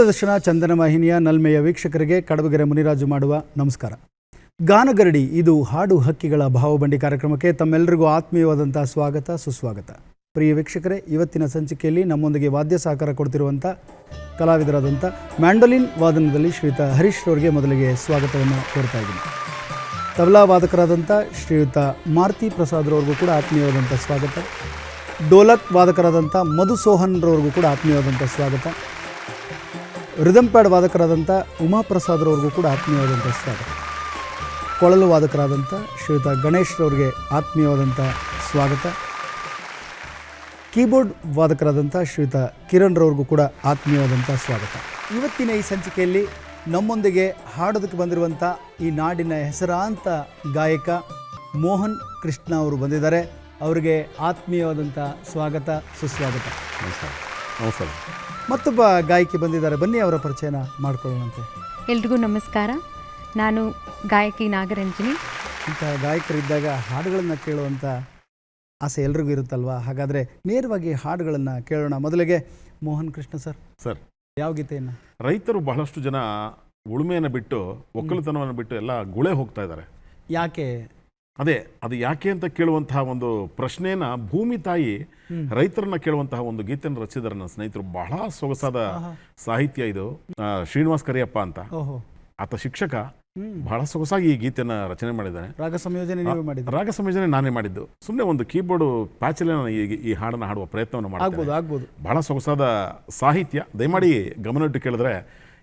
ದೂರದರ್ಶನ ಚಂದನ ವಾಹಿನಿಯ ನಲ್ಮೆಯ ವೀಕ್ಷಕರಿಗೆ ಕಡಬಗೆರೆ ಮುನಿರಾಜು ಮಾಡುವ ನಮಸ್ಕಾರ. ಗಾನಗರಡಿ, ಇದು ಹಾಡು ಹಕ್ಕಿಗಳ ಭಾವಬಂಡಿ ಕಾರ್ಯಕ್ರಮಕ್ಕೆ ತಮ್ಮೆಲ್ಲರಿಗೂ ಆತ್ಮೀಯವಾದಂಥ ಸ್ವಾಗತ, ಸುಸ್ವಾಗತ. ಪ್ರಿಯ ವೀಕ್ಷಕರೇ, ಇವತ್ತಿನ ಸಂಚಿಕೆಯಲ್ಲಿ ನಮ್ಮೊಂದಿಗೆ ವಾದ್ಯ ಸಹಕಾರ ಕೊಡ್ತಿರುವಂಥ ಕಲಾವಿದರಾದಂಥ ಮ್ಯಾಂಡೋಲಿನ್ ವಾದನದಲ್ಲಿ ಶ್ರೀಯುತ ಹರೀಶ್ ರವರಿಗೆ ಮೊದಲಿಗೆ ಸ್ವಾಗತವನ್ನು ಕೋರ್ತಾ ಇದ್ದೀನಿ. ತಬಲಾ ವಾದಕರಾದಂಥ ಶ್ರೀಯುತ ಮಾರುತಿ ಪ್ರಸಾದ್ರವ್ರಿಗೂ ಕೂಡ ಆತ್ಮೀಯವಾದಂಥ ಸ್ವಾಗತ. ಡೋಲಕ್ ವಾದಕರಾದಂಥ ಮಧು ರವರಿಗೂ ಕೂಡ ಆತ್ಮೀಯವಾದಂಥ ಸ್ವಾಗತ. ರಿದಮ್ ಪ್ಯಾಡ್ ವಾದಕರಾದಂಥ ಉಮಾಪ್ರಸಾದ್ರವ್ರಿಗೂ ಕೂಡ ಆತ್ಮೀಯವಾದಂಥ ಸ್ವಾಗತ. ಕೊಳಲು ವಾದಕರಾದಂಥ ಶ್ರೀಯುತ ಗಣೇಶ್ರವ್ರಿಗೆ ಆತ್ಮೀಯವಾದಂಥ ಸ್ವಾಗತ. ಕೀಬೋರ್ಡ್ ವಾದಕರಾದಂಥ ಶ್ರೀಯುತ ಕಿರಣ್ ರವ್ರಿಗೂ ಕೂಡ ಆತ್ಮೀಯವಾದಂಥ ಸ್ವಾಗತ. ಇವತ್ತಿನ ಈ ಸಂಚಿಕೆಯಲ್ಲಿ ನಮ್ಮೊಂದಿಗೆ ಹಾಡೋದಕ್ಕೆ ಬಂದಿರುವಂಥ ಈ ನಾಡಿನ ಹೆಸರಾಂತ ಗಾಯಕ ಮೋಹನ್ ಕೃಷ್ಣ ಅವರು ಬಂದಿದ್ದಾರೆ. ಅವರಿಗೆ ಆತ್ಮೀಯವಾದಂಥ ಸ್ವಾಗತ, ಸುಸ್ವಾಗತ. ನಮಸ್ಕಾರ. ನಮಸ್ಕಾರ. ಮತ್ತೊಬ್ಬ ಗಾಯಕಿ ಬಂದಿದ್ದಾರೆ. ಬನ್ನಿ ಅವರ ಪರಿಚಯನ ಮಾಡ್ಕೊಳ್ಳೋಣಂತೆ ಎಲ್ರಿಗೂ ನಮಸ್ಕಾರ. ನಾನು ಗಾಯಕಿ ನಾಗರಂಜಿನಿ. ಇಂಥ ಗಾಯಕರಿದ್ದಾಗ ಹಾಡುಗಳನ್ನು ಕೇಳುವಂಥ ಆಸೆ ಎಲ್ರಿಗೂ ಇರುತ್ತಲ್ವಾ? ಹಾಗಾದರೆ ನೇರವಾಗಿ ಹಾಡುಗಳನ್ನು ಕೇಳೋಣ. ಮೊದಲಿಗೆ ಮೋಹನ್ ಕೃಷ್ಣ ಸರ್. ಸರ್. ಯಾವ ಗೀತೆಯನ್ನು? ರೈತರು ಬಹಳಷ್ಟು ಜನ ಉಳುಮೆಯನ್ನು ಬಿಟ್ಟು ಒಕ್ಕಲುತನವನ್ನು ಬಿಟ್ಟು ಎಲ್ಲ ಗುಳೆ ಹೋಗ್ತಾ ಇದ್ದಾರೆ. ಯಾಕೆ ಅದೇ ಅದು ಯಾಕೆ ಅಂತ ಕೇಳುವಂತಹ ಒಂದು ಪ್ರಶ್ನೆನ ಭೂಮಿ ತಾಯಿ ರೈತರನ್ನ ಕೇಳುವಂತಹ ಒಂದು ಗೀತೆಯನ್ನು ರಚಿಸಿದ್ದಾರೆ ನನ್ನ ಸ್ನೇಹಿತರು. ಬಹಳ ಸೊಗಸಾದ ಸಾಹಿತ್ಯ ಇದು. ಶ್ರೀನಿವಾಸ್ ಕರಿಯಪ್ಪ ಅಂತ. ಆತ ಶಿಕ್ಷಕ. ಬಹಳ ಸೊಗಸಾಗಿ ಈ ಗೀತೆಯನ್ನು ರಚನೆ ಮಾಡಿದ್ದಾನೆ. ರಾಗ ಸಂಯೋಜನೆ ರಾಗ ಸಂಯೋಜನೆ ನಾನೇ ಮಾಡಿದ್ದು. ಸುಮ್ಮನೆ ಒಂದು ಕೀಬೋರ್ಡ್ ಪ್ಯಾಚಲ್ಲಿ ನಾನು ಈ ಈ ಹಾಡನ್ನು ಹಾಡುವ ಪ್ರಯತ್ನವನ್ನು ಮಾಡಬಹುದು ಆಗ್ಬೋದು ಬಹಳ ಸೊಗಸಾದ ಸಾಹಿತ್ಯ. ದಯಮಾಡಿ ಇಟ್ಟು ಕೇಳಿದ್ರೆ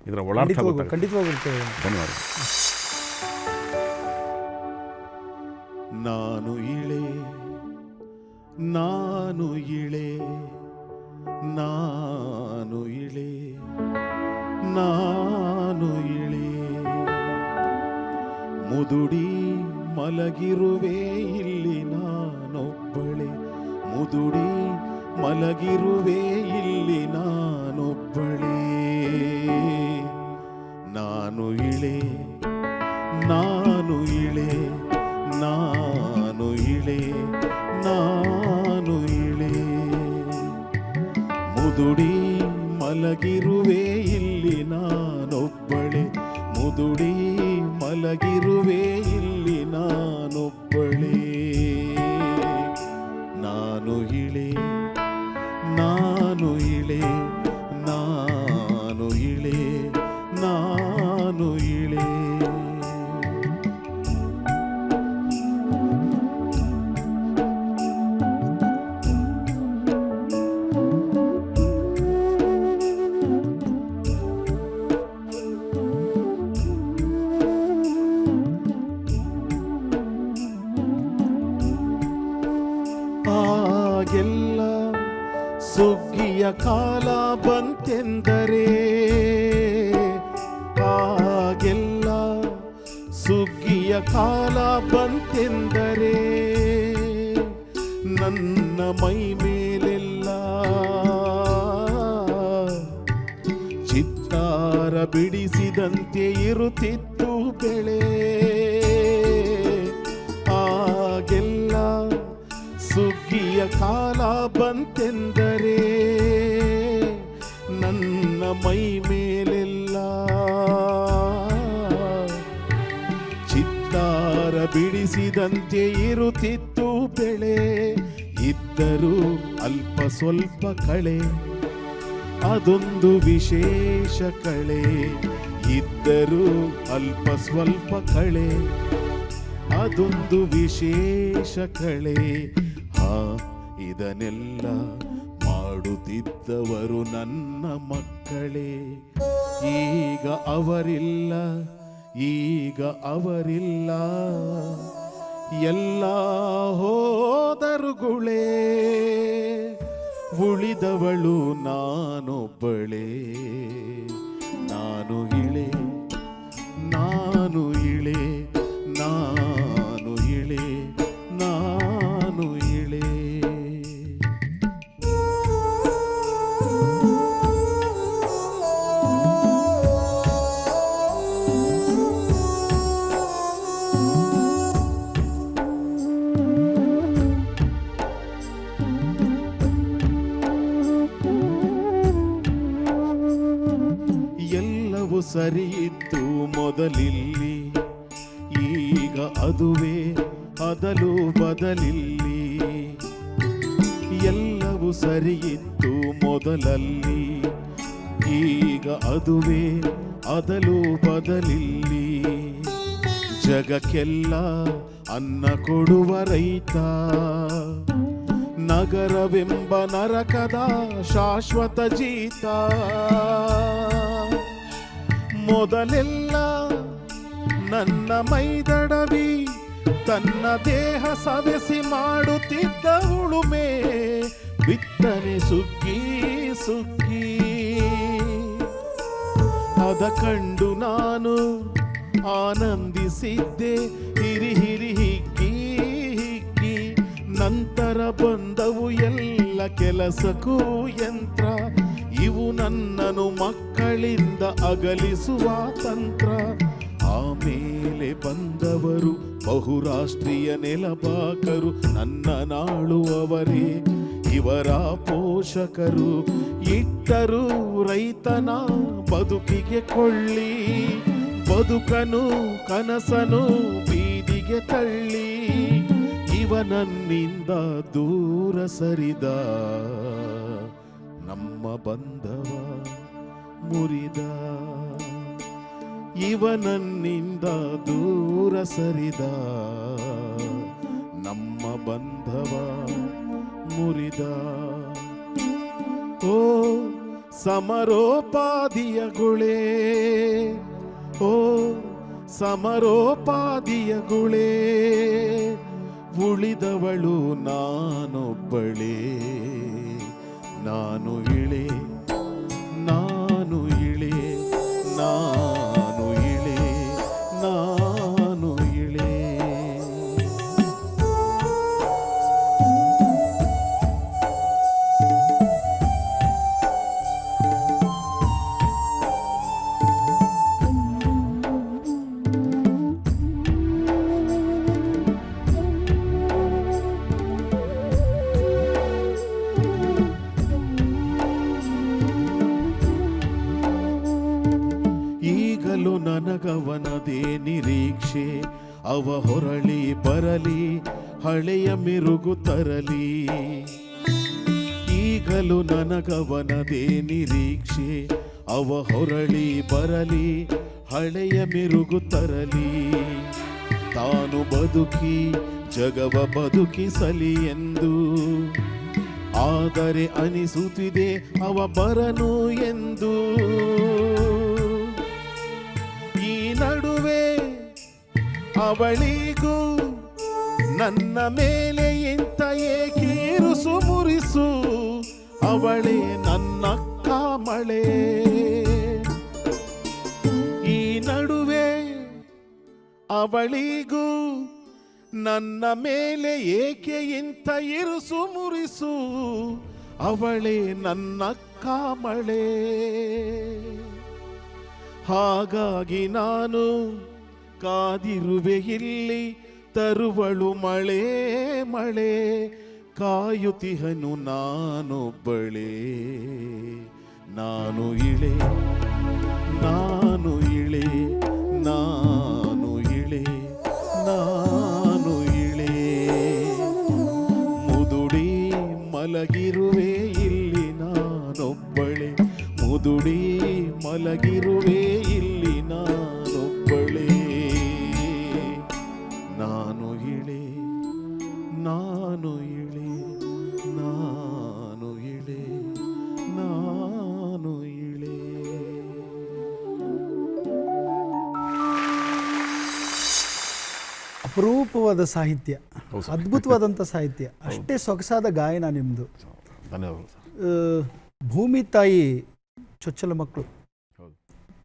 ಇದರ ಒಳಾಡಿತ ಖಂಡಿತವಾಗಿರ್ತೇವೆ ಗೊತ್ತಾಗುತ್ತೆ. ಖಂಡಿತವಾಗೂ ಧನ್ಯವಾದ ನಾನು ಇಳೆ ನಾನು ಇಳೆ ನಾನು ಇಳೆ ನಾನು ಇಳೆ. ಮುದುಡಿ ಮಲಗಿರುವೆ, ಇಲ್ಲಿ ನಾನೊಬ್ಬಳೆ. ಮುದುಡಿ ಮಲಗಿರುವೆ, ಇಲ್ಲಿ ನಾನೊಬ್ಬಳೆ. ನಾನು ಇಳೆ ನಾನು ಇಳೆ. ನಾನು ಇಳೆ ಮುದುಡಿ ಮಲಗಿರುವೆ ಇಲ್ಲಿ ನಾನೊಬ್ಬಳೆ. ಮುದುಡಿ ಮಲಗಿರುವೆ ಇಲ್ಲಿ ನಾನೊಬ್ಬಳೆ. ನಾನು ಇಳೆ ನಾನು ಇಳೆ ಮೈ ಮೇಲೆಲ್ಲ ಚಿತ್ತಾರ ಬಿಡಿಸಿದಂತೆ ಇರುತ್ತಿತ್ತು ಬೆಳೆ. ಇದ್ದರೂ ಅಲ್ಪ ಸ್ವಲ್ಪ ಕಳೆ, ಅದೊಂದು ವಿಶೇಷ ಕಳೆ. ಇದ್ದರೂ ಅಲ್ಪ ಸ್ವಲ್ಪ ಕಳೆ, ಅದೊಂದು ವಿಶೇಷ ಕಳೆ. ಹಾ, ಇದನ್ನೆಲ್ಲ ಮಾಡುತ್ತಿದ್ದವರು ನನ್ನ ಮಕ್ಕಳೇ, ಈಗ ಅವರಿಲ್ಲ ಈಗ ಅವರಿಲ್ಲ. ಎಲ್ಲ ಹೋದರುಗಳೇ, ಉಳಿದವಳು ನಾನೊಬ್ಬಳೇ. ನಾನು ಇಳೆ ನಾನು ಇಳೆ. ನಗರವೆಂಬ ನರಕದ ಶಾಶ್ವತ ಜೀತ. ಮೊದಲೆಲ್ಲ ನನ್ನ ಮೈದಡವಿ ತನ್ನ ದೇಹ ಸವೆಸಿ ಮಾಡುತ್ತಿದ್ದ ಉಳುಮೆ, ಬಿತ್ತನೆ ಸುಗ್ಗಿ ಸುಗ್ಗಿ. ಅದ ಕಂಡು ನಾನು ಆನಂದಿಸಿದ್ದೆ ಹಿರಿ ಬಂದವು ಎಲ್ಲ ಕೆಲಸಕ್ಕೂ ಯಂತ್ರ. ಇವು ನನ್ನನು ಮಕ್ಕಳಿಂದ ಅಗಲಿಸುವ ತಂತ್ರ. ಆಮೇಲೆ ಬಂದವರು ಬಹುರಾಷ್ಟ್ರೀಯ ನೆಲಬಾಕರು ನನ್ನ ನಾಳುವವರೇ. ಇವರ ಪೋಷಕರು ಇಟ್ಟರು ರೈತನ ಬದುಕಿಗೆ ಕೊಳ್ಳಿ. ಬದುಕನು ಕನಸನು ಬೀದಿಗೆ ತಳ್ಳಿ. ಇವನನ್ನಿಂದ ದೂರ ಸರಿದ ನಮ್ಮ ಬಂಧವ ಮುರಿದ ಇವನನ್ನಿಂದ ದೂರ ಸರಿದ ನಮ್ಮ ಬಂಧವ ಮುರಿದ. ಓ ಸಮರೋಪಾದಿಯ ಗುಳೆ, ಓ ಸಮರೋಪಾದಿಯ ಗುಳೆ ಉಳಿದವಳು ನಾನೊಬ್ಬಳೇ. ನಾನು ಇಳೆ ತರಲಿ. ಈಗಲೂ ನನಗವನದೇ ನಿರೀಕ್ಷೆ ಅವ ಹೊರಳಿ ಬರಲಿ, ಹಳೆಯ ಮಿರುಗು ತರಲಿ. ತಾನು ಬದುಕಿ, ಜಗವ ಬದುಕಿಸಲಿ ಎಂದು. ಆದರೆ ಅನಿಸುತ್ತಿದೆ ಅವ ಬರನು ಎಂದು. ಈ ನಡುವೆ ಅವಳಿಗೂ ನನ್ನ ಮೇಲೆ ಇಂಥ ಏಕೀರುಸು ಮುರಿಸು, ಅವಳೇ ನನ್ನ ಕಾಮಳೆ ಈ ನಡುವೆ ಅವಳಿಗೂ ನನ್ನ ಮೇಲೆ ಏಕೆ ಇಂಥ ಇರುಸು ಮುರಿಸು, ಅವಳೇ ನನ್ನ ಕಾಮಳೆ ಹಾಗಾಗಿ ನಾನು ಕಾದಿರುವೆ ಇಲ್ಲಿ ತರುವಳು ಮಳೆ ಮಳೆ ಕಾಯುತಿಹನು ನಾನೊಬ್ಬಳೇ. ನಾನು ಇಳೆ ನಾನು ಇಳೆ ನಾನು ಇಳೆ ನಾನು ಇಳೆ. ಮುದುಡಿ ಮಲಗಿರುವೆ, ಇಲ್ಲಿ ನಾನೊಬ್ಬಳೆ. ಮುದುಡಿ ಮಲಗಿರುವೆ ಅಪರೂಪವಾದ ಸಾಹಿತ್ಯ ಅದ್ಭುತವಾದಂಥ ಸಾಹಿತ್ಯ. ಅಷ್ಟೇ ಸೊಗಸಾದ ಗಾಯನ ನಿಮ್ಮದು ಭೂಮಿ ತಾಯಿ ಚೊಚ್ಚಲ ಮಕ್ಕಳು.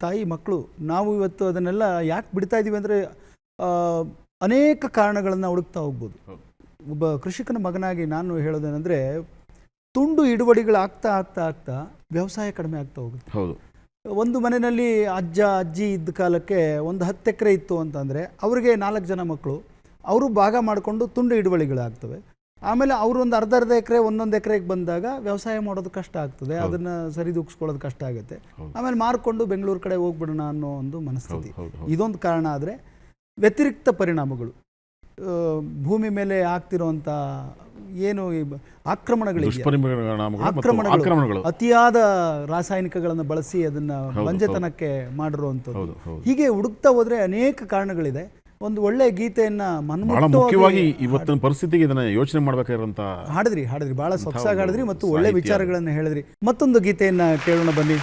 ತಾಯಿ ಮಕ್ಕಳು ನಾವು ಇವತ್ತು ಅದನ್ನೆಲ್ಲ ಯಾಕೆ ಬಿಡ್ತಾ ಇದ್ದೀವಿ ಅಂದರೆ ಅನೇಕ ಕಾರಣಗಳನ್ನು ಹುಡುಕ್ತಾ ಹೋಗ್ಬೋದು. ಒಬ್ಬ ಕೃಷಿಕನ ಮಗನಾಗಿ ನಾನು ಹೇಳೋದೇನೆಂದರೆ ತುಂಡು ಹಿಡುವಳಿಗಳು ಆಗ್ತಾ ಆಗ್ತಾ ಆಗ್ತಾ ವ್ಯವಸಾಯ ಕಡಿಮೆ ಆಗ್ತಾ ಹೋಗುತ್ತೆ. ಹೌದು. ಒಂದು ಮನೆಯಲ್ಲಿ ಅಜ್ಜ ಅಜ್ಜಿ ಇದ್ದ ಕಾಲಕ್ಕೆ ಒಂದು ಹತ್ತು ಎಕರೆ ಇತ್ತು ಅಂತಂದರೆ ಅವರಿಗೆ ನಾಲ್ಕು ಜನ ಮಕ್ಕಳು ಅವರು ಭಾಗ ಮಾಡಿಕೊಂಡು ತುಂಡು ಹಿಡುವಳಿಗಳಾಗ್ತವೆ. ಆಮೇಲೆ ಅವರು ಒಂದು ಅರ್ಧ ಅರ್ಧ ಎಕರೆ ಒಂದೊಂದು ಎಕರೆಗೆ ಬಂದಾಗ ವ್ಯವಸಾಯ ಮಾಡೋದು ಕಷ್ಟ ಆಗ್ತದೆ ಅದನ್ನ ಸರಿದೂಗಿಸ್ಕೊಳ್ಳೋದು ಕಷ್ಟ ಆಗುತ್ತೆ. ಆಮೇಲೆ ಮಾರ್ಕೊಂಡು ಬೆಂಗಳೂರು ಕಡೆ ಹೋಗ್ಬಿಡೋಣ ಅನ್ನೋ ಒಂದು ಮನಸ್ಥಿತಿ. ಇದೊಂದು ಕಾರಣ ಆದರೆ ವ್ಯತಿರಿಕ್ತ ಪರಿಣಾಮಗಳು. ಭೂಮಿ ಮೇಲೆ ಆಗ್ತಿರೋಂಥ ಏನು ಆಕ್ರಮಣಗಳು. ಆಕ್ರಮಣಗಳು. ಅತಿಯಾದ ರಾಸಾಯನಿಕಗಳನ್ನು ಬಳಸಿ ಅದನ್ನ ಬಂಜೆತನಕ್ಕೆ ಮಾಡಿರುವಂಥದ್ದು. ಹೀಗೆ ಹುಡುಕ್ತಾ ಹೋದ್ರೆ ಅನೇಕ ಕಾರಣಗಳಿದೆ. ಒಂದು ಒಳ್ಳೆ ಗೀತೆಯನ್ನ ಬಹಳ ಮುಖ್ಯವಾಗಿ ಇವತ್ತಿನ ಪರಿಸ್ಥಿತಿಗೆ ಇದನ್ನ ಯೋಚನೆ ಮಾಡ್ಬೇಕಾಗಿರೋಂಥ ಹಾಡಿದ್ರಿ ಹಾಡಿದ್ರಿ. ಬಹಳ ಸೊಗಸಾಗಿ ಹಾಡಿದ್ರಿ ಮತ್ತು ಒಳ್ಳೆ ವಿಚಾರಗಳನ್ನ ವಿಚಾರಗಳನ್ನು ಹೇಳಿದ್ರಿ. ಮತ್ತೊಂದು ಗೀತೆಯನ್ನ ಕೇಳೋಣ ಬನ್ನಿ.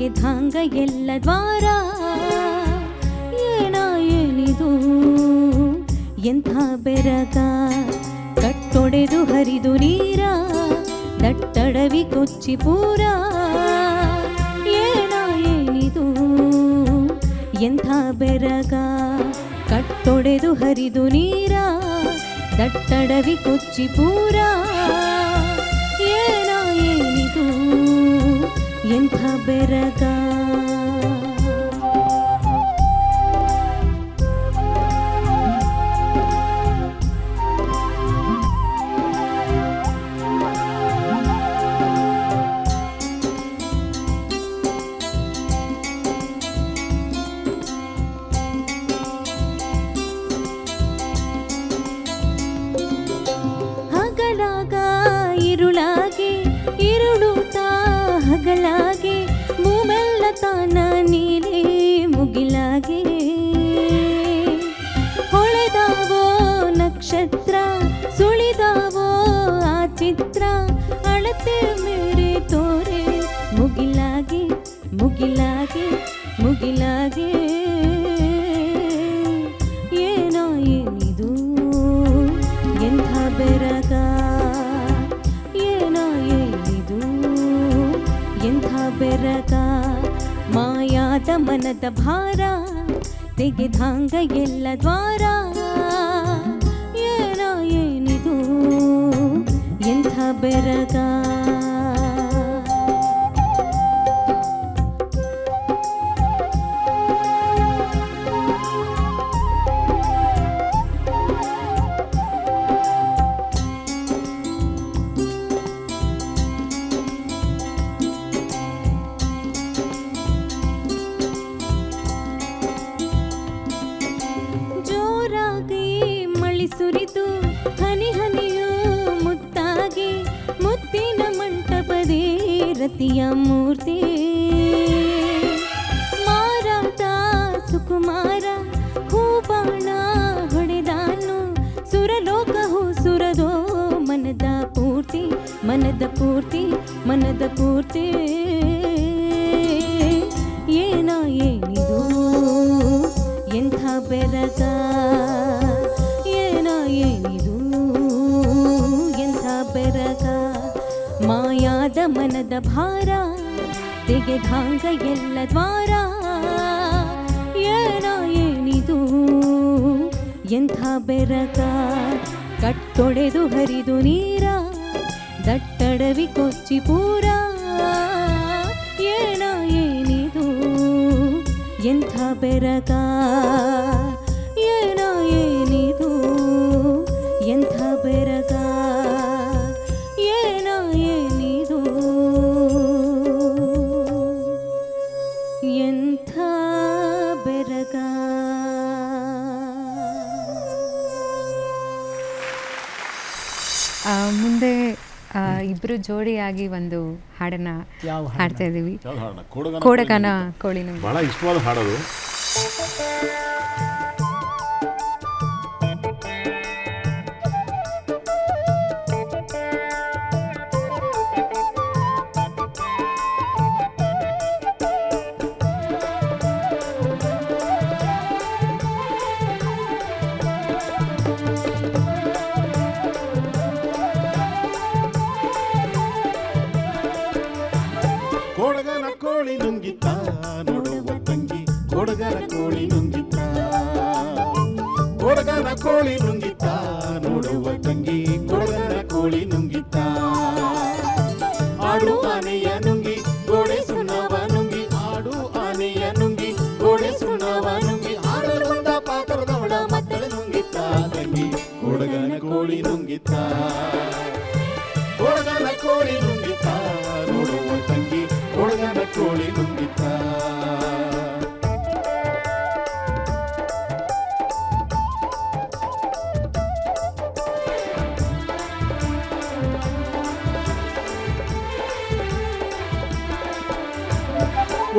ತೆಗೆದಾಂಗ ಎಲ್ಲ ದ್ವಾರ ಏನ ಏನಿದು ಎಂಥ ಬೆರಗ ಕಟ್ಟೊಡೆದು ಹರಿದು ನೀರ ದಟ್ಟಡವಿ ಕೊಚ್ಚಿ ಪೂರ ಏನ ಏನಿದು ಎಂಥ ಬೆರಗ ಕಟ್ಟೊಡೆದು ಹರಿದು ನೀರ ದಟ್ಟಡವಿ ಕೊಚ್ಚಿ ಪೂರ ಎಂಥ ಬೆರಗ ಮನದ ಭಾರ ತೆಗೆದಾಂಗ ಎಲ್ಲ ದ್ವಾರ. ಏನೋ ಏನಿದು ಎಂಥ ಬೆರಗ ರತಿಯ ಮೂರ್ತಿ. ಮಾರಾಟ ಸುಕುಮಾರ, ಹೂಬಾಣ ಹೊಡೆದಾನು. ಸುರಲೋಕ ಹೂ ಸುರದೋ ಮನದ ಪೂರ್ತಿ ಮನದ ಪೂರ್ತಿ ಮನದ ಪೂರ್ತಿ. ಏನ ಏನಿದು? ಎಂಥ ಬೆರಗ? ಏನ ಏನಿದು? ಮಾಯಾದ ಮನದ ಭಾರ ತೆಗೆದಾಂಗ ಎಲ್ಲ ದ್ವಾರ. ಏನ ಏನಿದು? ಎಂಥ ಬೆರಕ? ಕಟ್ಟೊಡೆದು ಹರಿದು ನೀರ, ದಟ್ಟಡವಿ ಕೊಚ್ಚಿ ಪೂರ. ಏನ ಏನಿದು? ಎಂಥ ಬೆರಗ ಇಬ್ರು ಜೋಡಿಯಾಗಿ ಒಂದು ಹಾಡನ್ನ ಹಾಡ್ತಾ ಇದೀವಿ ಕೊಡಗನ ಕೋಳಿ ಬಹಳ ಇಷ್ಟವಾದ ಹಾಡೋದು. ಕೋಳಿ ನುಂಗಿತ್ತ ಕೊಡಗನ ಕೋಳಿ ನುಂಗಿತ್ತ ನೋಡುವ ತಂಗಿ ಕೊಡಗನ ಕೋಳಿ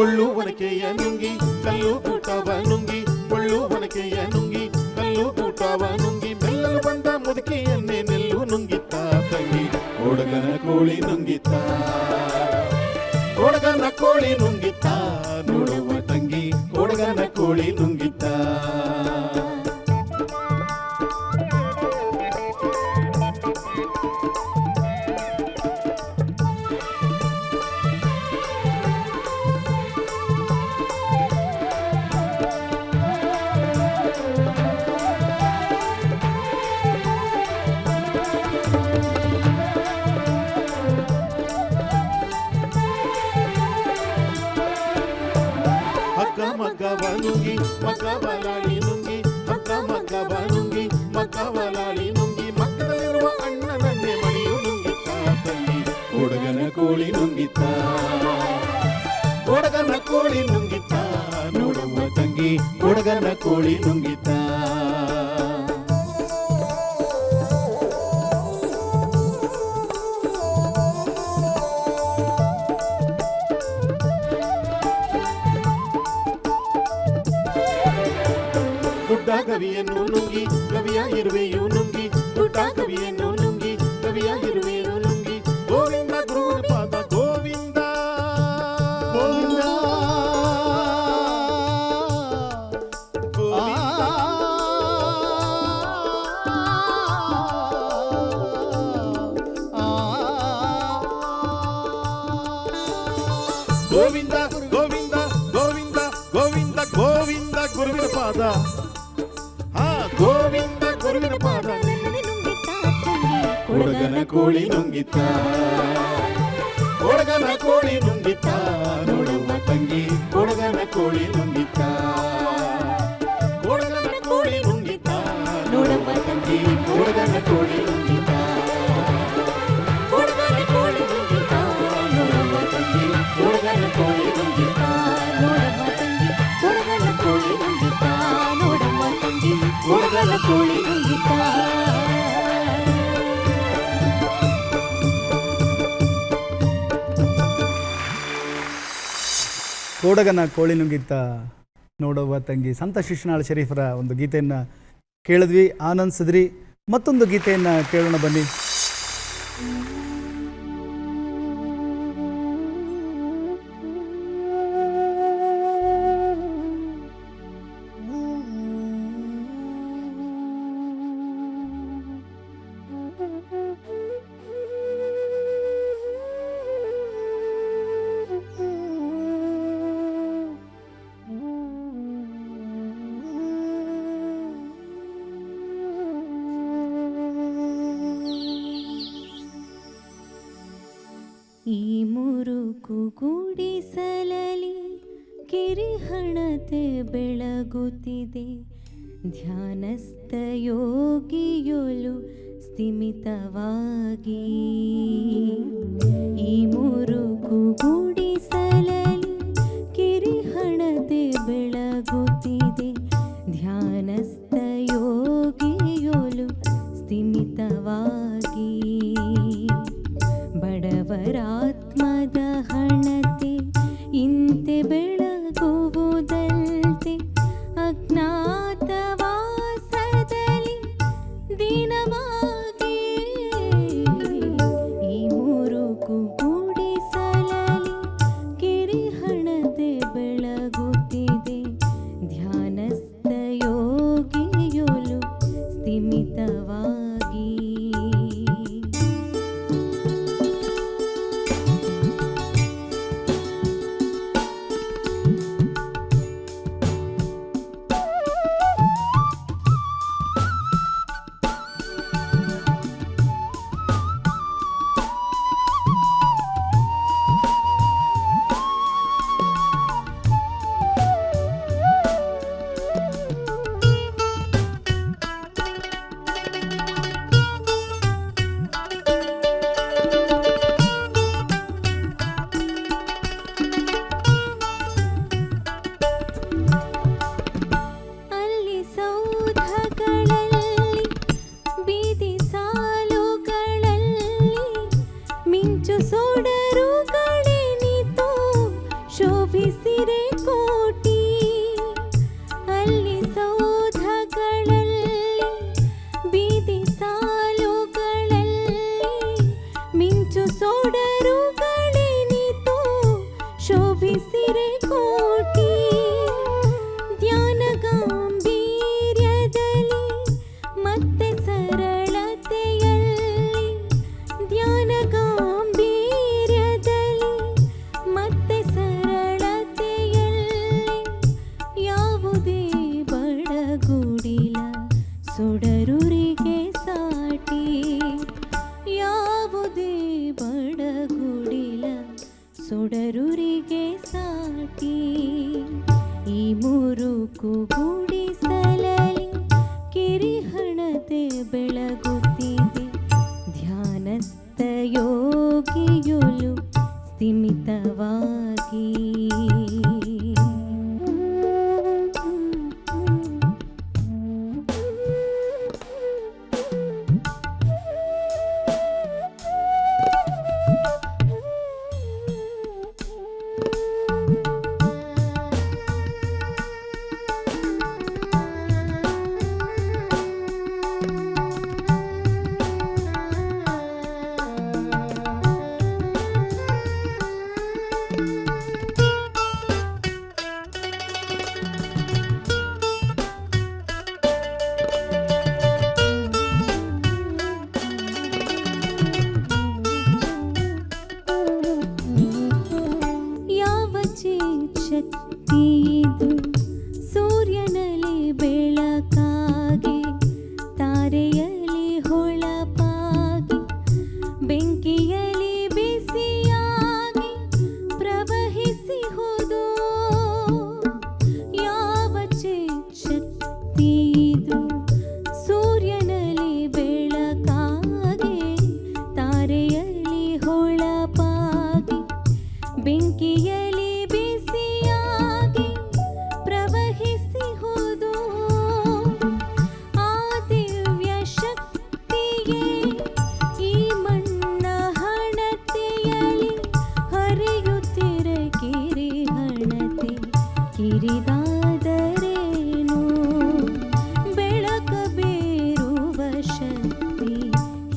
ಒಳ್ಳು ಒನಕೆಯ ನುಂಗಿ, ಕಲ್ಲು ಕೂಟವ ನುಂಗಿ, ಒಳ್ಳು ಒನಕೆಯ ನುಂಗಿ, ಕಲ್ಲು ಕೂಟವ ನುಂಗಿ ಮೆಲ್ಲಲು ಬಂದ ಮುದುಕೆಯನ್ನೇ ನೆಲ್ಲು ನುಂಗಿತ್ತ ತಂಗಿ ಹುಡುಗನ ಕೋಳಿ ನುಂಗಿತ್ತ. ಹುಡುಗನ ಕೋಳಿ ನುಂಗಿತ್ತ, ನೋಡುವ ತಂಗಿ ಹುಡುಗನ ಕೋಳಿ ನುಂಗಿತ್ತ. ನುಂಗಿ ಮಗ್ಗವಲಾಳಿ ನುಂಗಿ ಹಗ್ಗ ಮಗ್ಗವ ನುಂಗಿ ಮಗ್ಗವಲಾಳಿ ನುಂಗಿ ಮಕ್ಕದಲ್ಲಿರುವ ಅಣ್ಣನನ್ನೇ ಮಣಿಯು ನುಂಗಿತ್ತ ತಂಗಿ ಹುಡುಗನ ಕೋಳಿ ನುಂಗಿತ್ತ ಹುಡುಗನ ಕೋಳಿ ನುಂಗಿತ್ತ ನೋಡುವ ತಂಗಿ ಹುಡುಗನ ಕೋಳಿ ನುಂಗಿತ್ತ ಕವಿಯನ್ನು ನುಂಗಿ ಕವಿಯ ಇರುವೆಯು ನುಂಗಿ ಪುಟ್ಟ ಕವಿಯನ್ನು ನುಂಗಿ ಕವಿಯ ಇರುವೆಯು ನುಂಗಿ ಗೋವಿಂದ ಗುರುವಿನ ಪಾದ ಗೋವಿಂದ ಗೋವಿಂದ ಗೋವಿಂದ ಗೋವಿಂದ ಗೋವಿಂದ ಗೋವಿಂದ ಗೋವಿಂದ ಗುರುವಿನ ಪಾದ ಗೋವಿಂದ ಗುರುವಿನ ಪಾದ ಹುಡುಗನ ಕೋಳಿ ನುಂಗಿತ್ತ ಹುಡುಗನ ಕೋಳಿ ನುಂಗಿತ್ತ ನೋಡುವ ತಂಗಿ ಹುಡುಗನ ಕೋಳಿ ನುಂಗಿತ್ತ ಹುಡುಗನ ಕೋಳಿ ನುಂಗಿತ್ತ ಕೋಡಗನ ಕೋಳಿ ನುಂಗಿತ್ತ ನೋಡುವ ತಂಗಿ ಸಂತ ಶಿಶುನಾಳ ಶರೀಫರ ಒಂದು ಗೀತೆಯನ್ನು ಕೇಳಿದ್ವಿ. ಆನಂದಿಸಿದ್ರಿ ಮತ್ತೊಂದು ಗೀತೆಯನ್ನು ಕೇಳೋಣ ಬನ್ನಿ. वाकी ಸೂರ್ಯನಲ್ಲಿ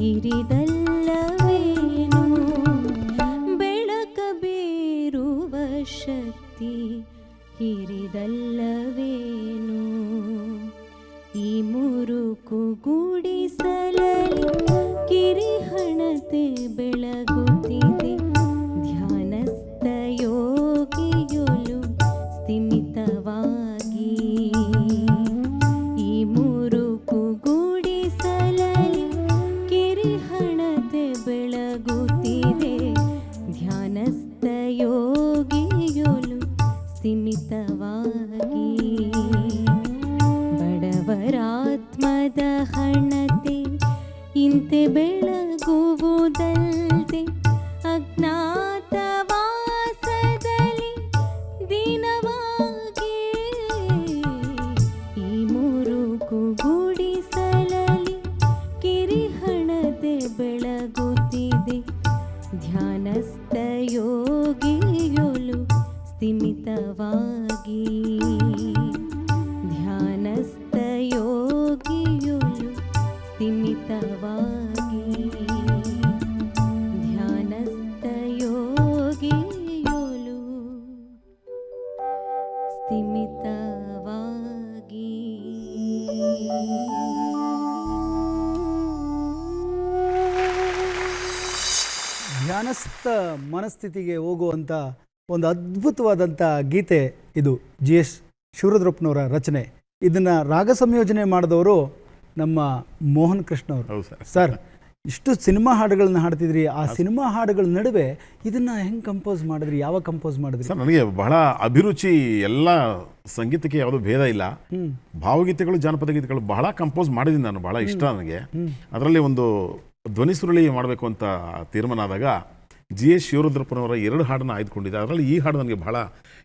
ಹಿರಿದಲ್ಲವೇನು? ಬೆಳಕ ಬೇರುವ ಶಕ್ತಿ ಹಿರಿದಲ್ಲವೇನು ಮನಸ್ಥಿತಿಗೆ ಹೋಗುವಂಥ ಒಂದು ಅದ್ಭುತವಾದಂಥ ಗೀತೆ ಇದು ಜಿ ಎಸ್ ಶಿವರುದ್ರಪ್ಪನವರ ರಚನೆ. ಇದನ್ನು ರಾಗ ಸಂಯೋಜನೆ ಮಾಡಿದವರು ನಮ್ಮ ಮೋಹನ್ ಕೃಷ್ಣ ಅವರು. ಸರ್. ಇಷ್ಟು ಸಿನಿಮಾ ಹಾಡುಗಳನ್ನ ಹಾಡ್ತಿದ್ರಿ. ಆ ಸಿನಿಮಾ ಹಾಡುಗಳ ನಡುವೆ ಇದನ್ನ ಹೆಂಗ್ ಕಂಪೋಸ್ ಮಾಡಿದ್ರಿ? ಯಾವ ಕಂಪೋಸ್ ಮಾಡಿದ್ರಿ? ಸರ್ ನನಗೆ ಬಹಳ ಅಭಿರುಚಿ ಎಲ್ಲ ಸಂಗೀತಕ್ಕೆ ಯಾವುದೂ ಭೇದ ಇಲ್ಲ. ಭಾವಗೀತೆಗಳು ಜಾನಪದ ಗೀತೆಗಳು ಬಹಳ ಕಂಪೋಸ್ ಮಾಡಿದ್ದೀನಿ ನಾನು. ಬಹಳ ಇಷ್ಟ ನನಗೆ. ಅದರಲ್ಲಿ ಒಂದು ಧ್ವನಿ ಸುರುಳಿ ಮಾಡಬೇಕು ಅಂತ ತೀರ್ಮಾನ ಆದಾಗ ಜಿ ಎಸ್ ಶಿವರುದ್ರಪ್ಪನವರ ಎರಡು ಹಾಡನ್ನ ಆಯ್ದುಕೊಂಡಿದ್ದೆ ಅದರಲ್ಲಿ ಈ ಹಾಡು ನನಗೆ ಬಹಳ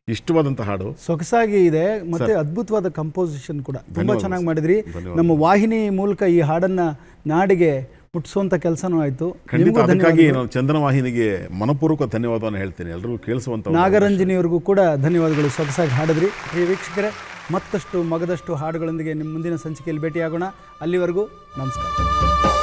ಇಷ್ಟವಾದಂಥ ಹಾಡು. ಸೊಗಸಾಗಿ ಇದೆ ಮತ್ತೆ ಅದ್ಭುತವಾದ ಕಂಪೋಸಿಷನ್ ಕೂಡ. ತುಂಬಾ ಚೆನ್ನಾಗಿ ಮಾಡಿದ್ರಿ. ನಮ್ಮ ವಾಹಿನಿ ಮೂಲಕ ಈ ಹಾಡನ್ನ ನಾಡಿಗೆ ಮುಟ್ಟಿಸುವಂತ ಕೆಲಸನೂ ಆಯ್ತು. ಖಂಡಿತ ಅದಕ್ಕಾಗಿ. ನಾನು ಚಂದನ ವಾಹಿನಿಗೆ ಮನಪೂರ್ವಕ ಧನ್ಯವಾದವನ್ನು ಹೇಳ್ತೀನಿ. ಎಲ್ಲರಿಗೂ ಕೇಳಿಸುವಂತ ನಾಗರಂಜನಿಯವರಿಗೂ ಕೂಡ ಧನ್ಯವಾದಗಳು. ಸೊಗಸಾಗಿ ಹಾಡಿದ್ರಿ. ಪ್ರಿಯ ವೀಕ್ಷಕರೇ ಮತ್ತಷ್ಟು ಮಗದಷ್ಟು ಹಾಡುಗಳೊಂದಿಗೆ ನಿಮ್ಮ ಮುಂದಿನ ಸಂಚಿಕೆಯಲ್ಲಿ ಭೇಟಿಯಾಗೋಣ. ಅಲ್ಲಿವರೆಗೂ ನಮಸ್ಕಾರ.